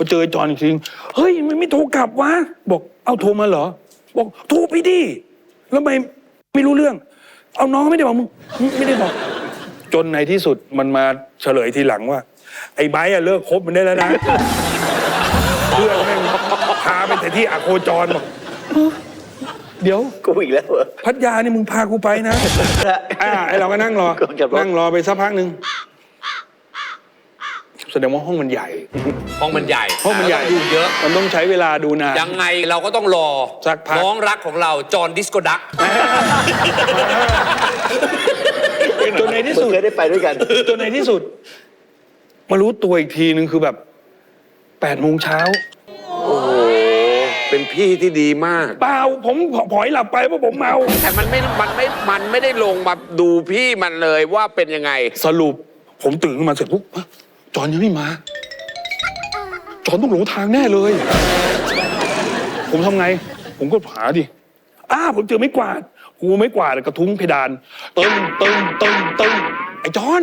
พอเจอไอ้จอนจริงๆเฮ้ยมันไม่โทรกลับวะบอกเอาโทรมาเหรอ บอกโทรไปดิแล้วทำไมไม่รู้เรื่อง เอาน้องไม่ได้บอกมึงไม่ได้บอก จนในที่สุดมันมาเฉลยทีหลังว่า ไอ้ไบร์ทอะเลิกคบมันได้แล้วนะ เพื่อนแม่งพาไปแต่ที่อโคจรบอกเอ้อเดี๋ยว กูอีกแล้วเหรอ พัทยานี่มึงพากูไปนะ อ่าไอเราก็นั่งรอก่อนกลับรถนั่งรอไปสักพักหนึ่ง แสดงว่าห้องมันใหญ่ ห้องมันใหญ่ห้องมันใหญ่ดูเยอะ มันต้องใช้เวลาดูนาน ยังไงเราก็ต้องรอสักพัก น้องรักของเราจอห์นดิสโกดัก จนในที่มึงสุด เคยได้ไปด้วยกัน จนในที่สุด มารู้ตัวอีกทีนึงคือแบบแปดโมงเช้าโอ้โหเป็นพี่ที่ดีมาก เปล่าผมผอยหลับไปเพราะผมเมา แต่มันไม่ มันไม่ มันไม่ได้ลงมาดูพี่มันเลยว่าเป็นยังไง สรุปผมตื่นขึ้นมาเสร็จปุ๊บเอ้ย จอนยังไม่มา จอนต้องหลงทางแน่เลย ผมทำไง ผมก็หาดิ อ้า ผมเจอไม่กวาดกูไม่กวาดกระทุ้งเพดานตึงตึงตึงตึงไอ้จอน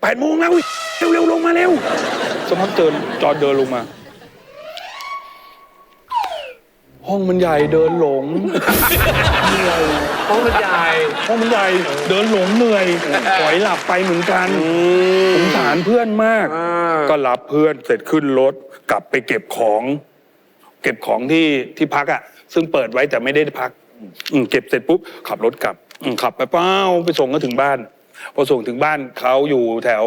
แปดโมงแล้วเร็วเร็วๆลงมาเร็วสักพักเจอจอนเดินลงมา ห้องมันใหญ่เดินหลงห้องมันใหญ่ห้องมันใหญ่เดินหลงเหนื่อยปล่อยหลับไปเหมือนกันสงสารเพื่อนมากอ่าก็รับเพื่อนเสร็จขึ้นรถกลับไปเก็บของ เก็บของที่ที่พักอะ ซึ่งเปิดไว้แต่ไม่ได้พักอืมเก็บเสร็จปุ๊บขับรถกลับอืมขับไปเป้าไปส่งก็ถึงบ้าน พอส่งถึงบ้านเขาอยู่แถว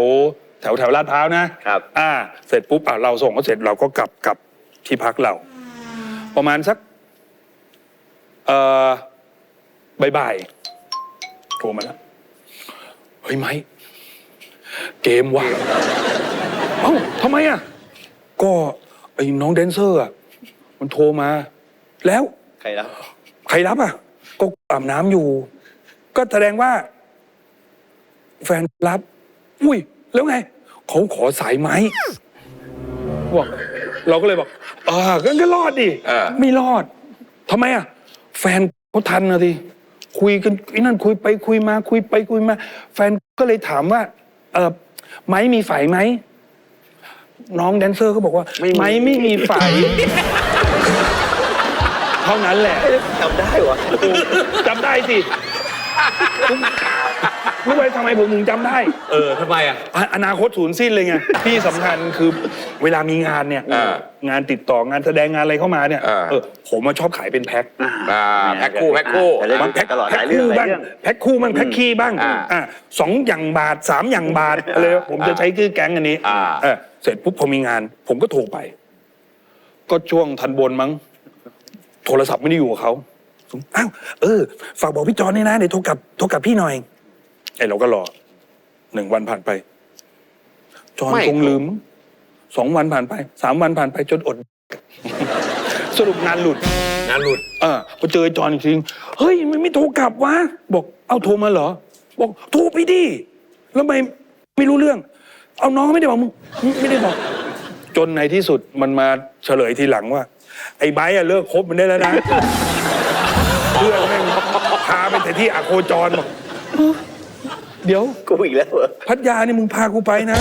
แถวแถวลาดพร้าวนะครับ อ่า เสร็จปุ๊บอะเราส่งก็เสร็จเราก็กลับกลับที่พักเรา ประมาณสัก เอ่อบ่ายๆโทรมาแล้ว เฮ้ย ไม้เกมว่ะ เอ้าทำไมอะ ก็ไอ้น้องแดนเซอร์อะ มันโทรมา แล้ว ใครแล้วใครรับอะ ก็อาบน้ำอยู่ ก็แสดงว่า แฟนรับ อุ้ย แล้วไง เขาขอสายไหมบอกเราก็เลยบอกอ่าก็ก็รอดดิเออไม่รอดทำไมอะ แฟนเขาทันนะทีคุยกันไอ้นั่นคุยไปคุยมา คุยไปคุยมา แฟนก็เลยถามว่า เออไม้มีไฝไหมน้องแดนเซอร์ก็บอกว่า ไม่มี ไม้ไม่มีไฝเท่านั้นแหละจำได้วะ จำได้สิ รู้ไหมทำไมผมถึงจำได้ เออทำไมอะอะอนาคตศูนย์สิ้นเลยไง ที่สำคัญคือเวลามีงานเนี่ยอ่างานติดต่องานแสดงงานอะไรเข้ามาเนี่ยอ่า เออผมมาชอบขายเป็นแพ็คอ่าแพ็คคู่แพ็คคู่แต่เรื่องบางแพ็แพ็คคตลอดหแพ็ลาคยเรื่องคู่หลาบ้ายงเรื่อง แพ็คคู่บ้างแพ็คคีบ้างอ่าอ่าสองอย่างบาทสามอย่างบาทอะไรผมจะใช้ชื่อแก๊งอันนี้อ่า เออเสร็จปุ๊บพอมีงาน ผมก็โทรไป ก็ช่วงทันบนมั้ง โทรศัพท์ไม่ได้อยู่กับเขาอ้าวเออฝากบอกพี่จอนนี่นะเดี๋ยวโทรกลับโทรกลับพี่หน่อย ไอ้เราก็รอหนึ่งวันผ่านไป จอนไม่ คงลืมสองวันผ่านไปสามวันผ่านไปจนอด สรุปงานหลุด งานหลุด เออพอเจอไอ้จอนจริงๆเฮ้ยมันไม่โทรกลับวะบอกเอาโทรมาเหรอ บอกโทรไปดิแล้วทำไมไม่รู้เรื่อง เอาน้องไม่ได้บอกมึงไม่ได้บอก จนในที่สุดมันมาเฉลยทีหลังว่า ไอ้ไบร์ทอะเลิกคบมันได้แล้วนะ เพื่อนแม่งพาไปแต่ที่อโคจรบอกเอ้อ เดี๋ยว กูอีกแล้วเหรอ พัทยานี่มึงพากูไปนะ